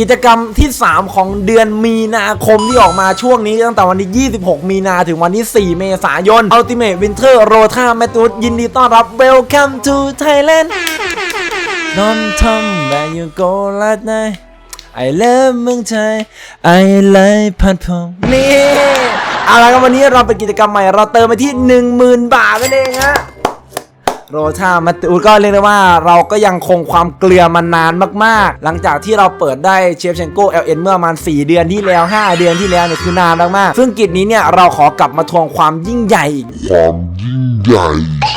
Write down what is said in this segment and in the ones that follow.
กิจกรรมที่ 3 ของเดือนมีนาคมที่ออกมาช่วงนี้ตั้งแต่วันที่ 26 มีนาถึงวันที่ 4 เมษายน Ultimate Winter Rota m a t u d ยินดีต้อนรับ Welcome to Thailand Non Tom where you go last night I love เมืองไทย I like พัดพงนี่เอาละครับวันนี้เราเป็นกิจกรรมใหม่เราเติมไปที่ 10,000 บาทนั่นเองฮะ โรชามาตูก็เรียกได้ว่าเราก็ยังคงความเกลือมานานมากๆ หลังจากที่เราเปิดได้เชฟเชนโก้เอลเอ็นเมื่อประมาณ 4 เดือนที่แล้ว 5 เดือนที่แล้วเนี่ยคือนานมากๆซึ่งกิจนี้เนี่ยเราขอกลับมาทวงความยิ่งใหญ่อีกความยิ่ง ใหญ่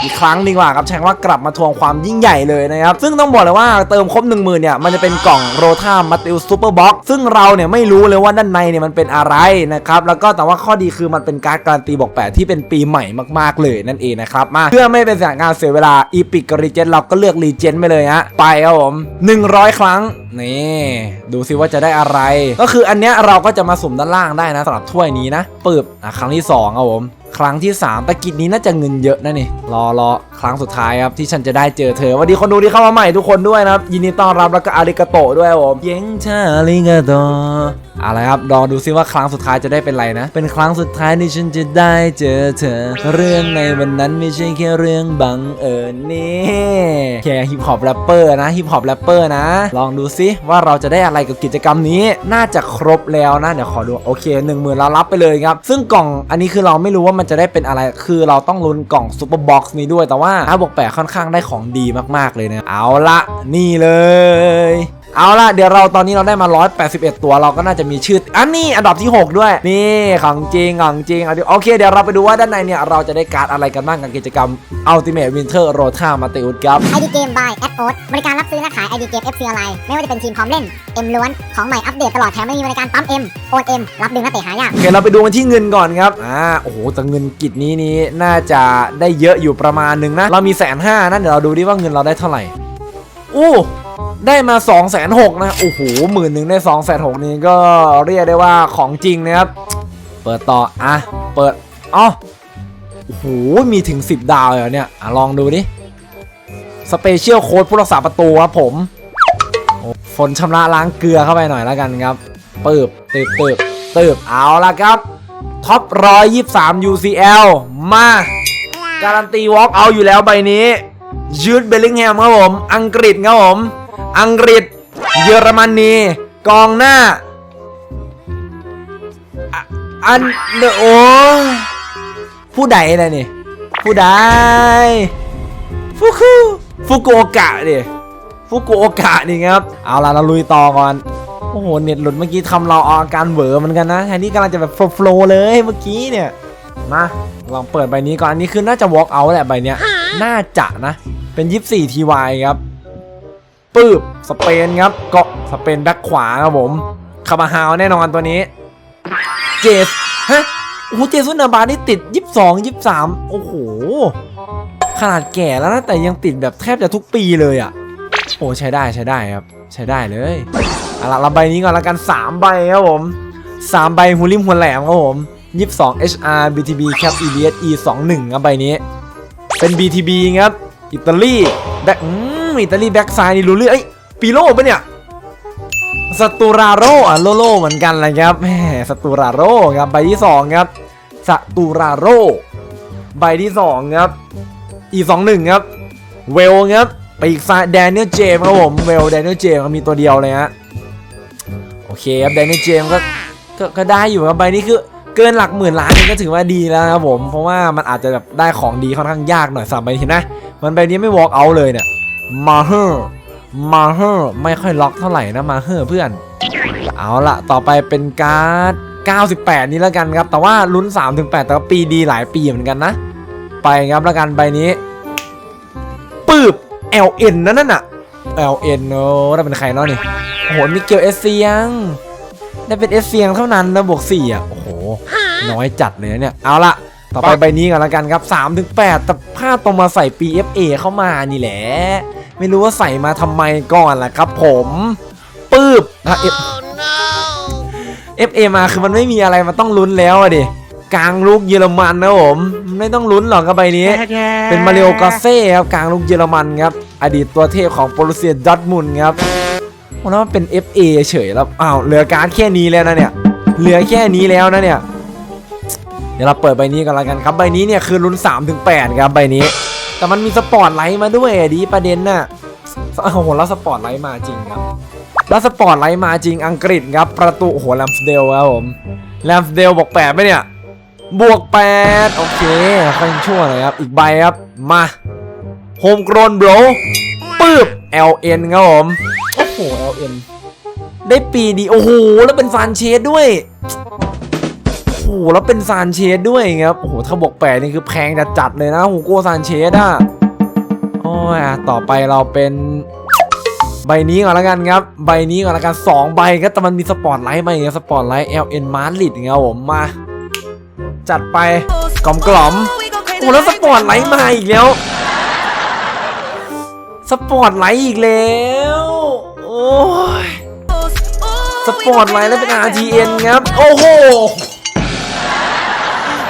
อีกครั้งดีกว่าครับใช้คำว่ากลับมาทวงความยิ่งใหญ่เลยนะครับ ซึ่งต้องบอกเลยว่าเติมครบ 1 0,000เนี่ยมันจะเป็นกล่องโรธามาติวซูเปอร์บ็อกซึ่งเราเนี่ยไม่รู้เลยว่าด้านในเนี่ยมันเป็นอะไรนะครับแล้วก็แต่ว่าข้อดีคือมันเป็นการ์ดการันตีบอกแปดที่เป็นปีใหม่มากๆเลยนั่นเองนะครับมาเพื่อไม่เป็นการเสียเวลาอีพิกกับรีเจนเราก็เลือกรีเจนไปเลยฮะไปครับผม100 ครั้งนี่ดูซิว่าจะได้อะไร ก็คืออันเนี้ยเราก็จะมาสุ่มด้านล่างได้นะสำหรับถ้วยนี้นะปึบอะครั้งที่สองครับผม ครั้งที่ 3 ตะกิดนี้น่าจะเงินเยอะนะนี่รอรอครั้งสุดท้ายครับที่ฉันจะได้เจอเธอสวัสดีคนดูที่เข้ามาใหม่ทุกคนด้วยนะครับ ยินดีต้อนรับแล้วก็อาริกาโตะด้วยครับผมเย้งชาอาริกาโตะอะไรครับรอดูซิว่าครั้งสุดท้ายจะได้เป็นไรนะ เป็นครั้งสุดท้ายที่ฉันจะได้เจอเธอ เรื่องในวันนั้นไม่ใช่แค่เรื่องบังเอิญนี่แค่ฮิปฮอปแรปเปอร์นะฮิปฮอปแรปเปอร์นะ ลองดูซิว่าเราจะได้อะไรกับกิจกรรมนี้ น่าจะครบแล้วนะเดี๋ยวขอดูโอเค1 0,000เรารับไปเลยครับซึ่งกล่องอันนี้คือเราไม่รู้ว่ามันจะได้เป็นอะไรคือเราต้องลุ้นกล่องซูเปอร์บ็อกซ์นี้ด้วยแต่ว่าอาบวกแปดค่อนข้างได้ของดีมากๆเลยนะ เอาละนี่เลย เอาล่ะเดี๋ยวเราตอนนี้เราได้มา 181 ตัวเราก็น่าจะมีชื่ออันนี้อันดับที่ 6 ด้วย นี่ของจริงของจริงเอาดิโอเคเดี๋ยวเราไปดูว่าด้านในเนี่ยเราจะได้การ์ดอะไรกันบ้างกับกิจกรรม Ultimate Winter Rota m a t e u s ครับ ID Game by a d o s บริการรับซื้อและขาย ID Game FC ออนไลน์ไม่ว่าจะเป็นทีมพร้อมเล่น M ล้วนของใหม่อัปเดตตลอดแถมไม่มีบริการปั๊ม M โอน M รับดึงนักเตะหายากโอเคเราไปดูกันที่เงินก่อนครับอ่าโอ้โหแต่เงินกิจนี้นี้น่าจะได้เยอะอยู่ประมาณหนึ่งนะเรามีแสนห้านั่นเดี๋ยวเราดูดิว่าเงินเราได้เท่าไหร่อู้ ได้มา2องแสนหกนะ โอ้โหหมื่นหนึ่งได้2องแสนหกนี่ก็เรียกได้ว่าของจริงนะครับ เปิดต่อ อะ เปิดอ๋อโอ้โห มีถึง 10 ดาวเลยเหรอเนี่ยอะลองดูดิสเปเชียลโค้ดผู้รักษาประตูครับผมโอ้ฝนชำระล้างเกลือเข้าไปหน่อยแล้วกันครับปืบตืบตืบตืบเอาละครับท็อป123 UCL มา การันตีวอล์กเอาอยู่แล้วใบนี้ยูดเบลลิงแฮมครับผม อังกฤษครับผม อังกฤษ เยอรมนี กองหน้า อันเดโอ้ผู้ใดนะนี่ ผู้ใดฟุกุฟุกุโอกะดิฟุกุโอกะนี่ครับ เอาล่ะเราลุยต่อก่อน โอ้โห เน็ตหลุดเมื่อกี้ทำเราอาการเหวอเหมือนกันนะแทนที่กำลังจะแบบโฟล์เลยเมื่อกี้เนี่ย มาลองเปิดใบนี้ก่อน อันนี้คือน่าจะ walk out แหละใบเนี้ย น่าจะนะ เป็น 24 TY ครับ ปืบสเปนครับเก็สเปนแบ็คขวาครับผมคาบาฮาวแน่นอนตัวนี้ เจสฮะโอ้โหเจสุนาบานี่ติด 22 23 โอ้โห ขนาดแก่แล้วนะ แต่ยังติดแบบแทบจะทุกปีเลยอะ โอ้ใช้ได้ใช้ได้ครับ ใช้ได้เลยเอาละเราใบนี้ก่อนละกัน 3 ใบครับผม 3 ใบหูริมหัวแหลมครับผม 22 HR BTB Cap EBS E 21 ครับใบนี้ เป็น BTB ครับ อิตาลีแบ็คอืม อิตาลีแบ็คซ้ายนี่รู้เรื่องเอ้ยปีโลปะเนี่ยสตูราโรอะโลโลเหมือนกันเลยครับแหมสตูราโรครับใบที่ 2 ครับสตูราโรใบที่ 2 ครับ E 2 1ครับ เวลครับไปอีกซ้ายแดเนียลเจมครับผมเวลแดเนียลเจมมีตัวเดียวเลยฮะโอเคครับแดเนียลเจมก็ก็ได้อยู่ครับใบนี้คือเกินหลักหมื่นล้านนี่ก็ถือว่าดีแล้วครับผมเพราะว่ามันอาจจะแบบได้ของดีค่อนข้างยากหน่อยสามใบนี้นะมันใบนี้ไม่ walk out เลยเนี่ย มาเฮอร์มาเฮอร์ไม่ค่อยล็อกเท่าไหร่นะมาเฮอร์เพื่อน เอาละต่อไปเป็นการ์ด 98 นี้แล้วกันครับ แต่ว่าลุ้น 3-8 แต่ว่าปีดีหลายปีเหมือนกันนะ ไปครับแล้วกันใบนี้ปืบ LN นั่นน่ะ LN โอ้ได้เป็นใครเนาะนี่โอ้โหมิเกลเอสเซียง ได้เป็นเอสเซียงเท่านั้นนะบวก4อะโอ้โหน้อยจัดเลยเนี่ยเอาละ ต่อไปใบนี้กันแล้วกันครับ3ถึง8แต่พลาดตรงมาใส่ PFA เข้ามานี่แหละ ไม่รู้ว่าใส่มาทำไมก่อนล่ะครับผมปืบนะ F FA มาคือมันไม่มีอะไรมันต้องลุ้นแล้วอะดิกลางลูกเยอรมันนะผมไม่ต้องลุ้นหรอกกับใบนี้ เป็นมาริโอกาเซ่ครับกลางลูกเยอรมันครับ อดีตตัวเทพของโปรเซียดอร์ทมุนด์ครับแล้วมันเป็น FA เฉยแล้วอ้าวเหลือการ์ดแค่นี้แล้วนะเนี่ยเหลือแค่นี้แล้วนะเนี่ย เดี๋ยวเราเปิดใบนี้กันละกันครับ ใบนี้เนี่ยคือลุ้น3ถึง8ครับใบนี้ แต่มันมีสปอร์ตไลท์มาด้วยอะดีประเด็นน่ะโอ้โหแล้วสปอร์ตไลท์มาจริงครับแล้วสปอร์ตไลท์มาจริงอังกฤษครับประตูโอ้โหแลมสเดลครับผมแลมสเดลบอกแปดไหมเนี่ยบวกแปดโอเคค่อยชั่วหน่อยครับ อีกใบครับ มาโฮมกรนโบรปื๊บ LN ครับผม โอ้โห LN ได้ปีดี โอ้โห แล้วเป็นซานเชสด้วย หแล้วเป็นซานเชสด้วยครับโอ้โหถ้าบวกแปดนี่คือแพงจัดจัดเลยนะฮูโก้ซานเชสอะโอ้ยต่อไปเราเป็นใบนี้ก่อนล้วกันครับ ใบนี้ก่อนล้วกันสองใบครับแต่มันมีสปอร์ตไลท์มาอย่างเงี้ยสปอร์ตไลท์ LN Madrid ครับผมมา จัดไปกล่อมกล่อมๆโอ้แล้วสปอร์ตไลท์มาอีกแล้วสปอร์ตไลท์อีกแล้ว โอ้ย สปอร์ตไลท์แล้วเป็น RTN ครับ โอ้โห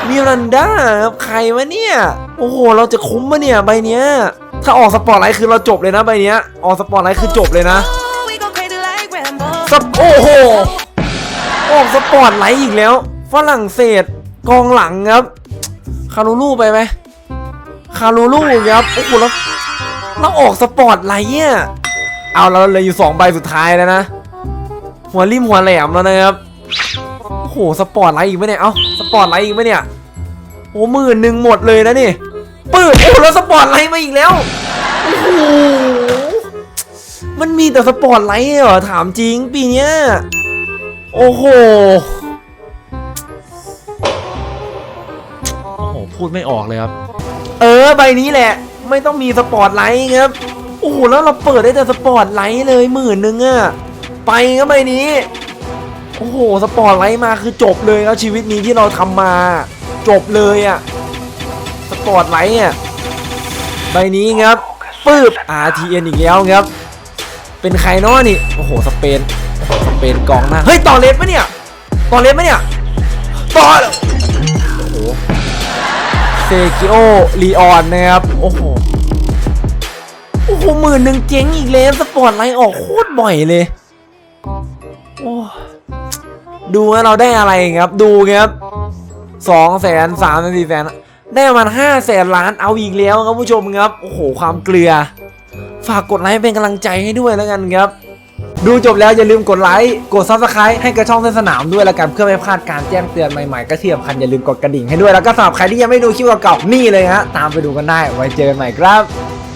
มิรันดาครับใครวะเนี่ย โอ้โห เราจะคุ้มปะเนี่ยใบเนี้ย ถ้าออกสปอร์ตไลท์คือเราจบเลยนะใบเนี้ย ออกสปอร์ตไลท์คือจบเลยนะสปโอ้โห ออกสปอร์ตไลท์อีกแล้ว ฝรั่งเศสกองหลังครับ คารูลูไปไหมคารูลูครับ โอ้โหแล้วเราออกสปอร์ตไลท์เนี่ย เอาเราเหลยอยู่สองใบสุดท้ายแล้วนะ หัวริมหัวแหลมแล้วนะครับ โอ้โห สปอร์ตไลท์อีกไหมเนี่ยเอ้า ปอร์ตไลท์อีกไหมเนี่ย โอ้หมื่นหนึ่งหมดเลยนะนี่ปื้ดโอ้แล้วสปอร์ตไลท์มาอีกแล้วโอ้โหมันมีแต่สปอร์ตไลท์เหรอถามจริงปีเนี้ยโอ้โหโอ้โหพูดไม่ออกเลยครับ เออใบนี้แหละ ไม่ต้องมีสปอร์ตไลท์ครับโอ้โหแล้วเราเปิดได้แต่สปอร์ตไลท์เลยหมื่นหนึ่งอะไปครับใบนี้ โอ้โห สปอร์ตไลท์มาคือจบเลยแล้วชีวิตนี้ที่เราทำมา จบเลยอะสปอร์ตไลท์อะใบนี้ครับปื๊บ RTN อีกแล้วครับ เป็นใครเนาะนี่ โอ้โห สเปน สเปนกองหน้า เฮ้ย ต่อเลสปะเนี่ย ต่อเลสปะเนี่ย ต่อ โอ้โห เซกิโอลีออนนะครับ โอ้โห โอ้โหหมื่นหนึ่งเจ๊งอีกแล้ว สปอร์ตไลท์ออกโคตรบ่อยเลย โอ้ ดูว่าเราได้อะไรครับ ดูครับสองแสนสามแสนสี่แสนได้ประมาณห้าแสนล้านเอาอีกแล้วครับผู้ชมครับ โอ้โห ความเกลือ ฝากกดไลค์เป็นกำลังใจให้ด้วยแล้วกันครับ ดูจบแล้วอย่าลืมกดไลค์ กด subscribe ให้กระช่องเส้นสนามด้วยแล้วกันเพื่อไม่พลาดการแจ้งเตือนใหม่ๆก็ที่สำคัญอย่าลืมกดกระดิ่งให้ด้วยแล้วก็สำหรับใครที่ยังไม่ดูคลิปเก่าๆนี่เลยฮะตามไปดูกันได้ไว้เจอกันใหม่ครับ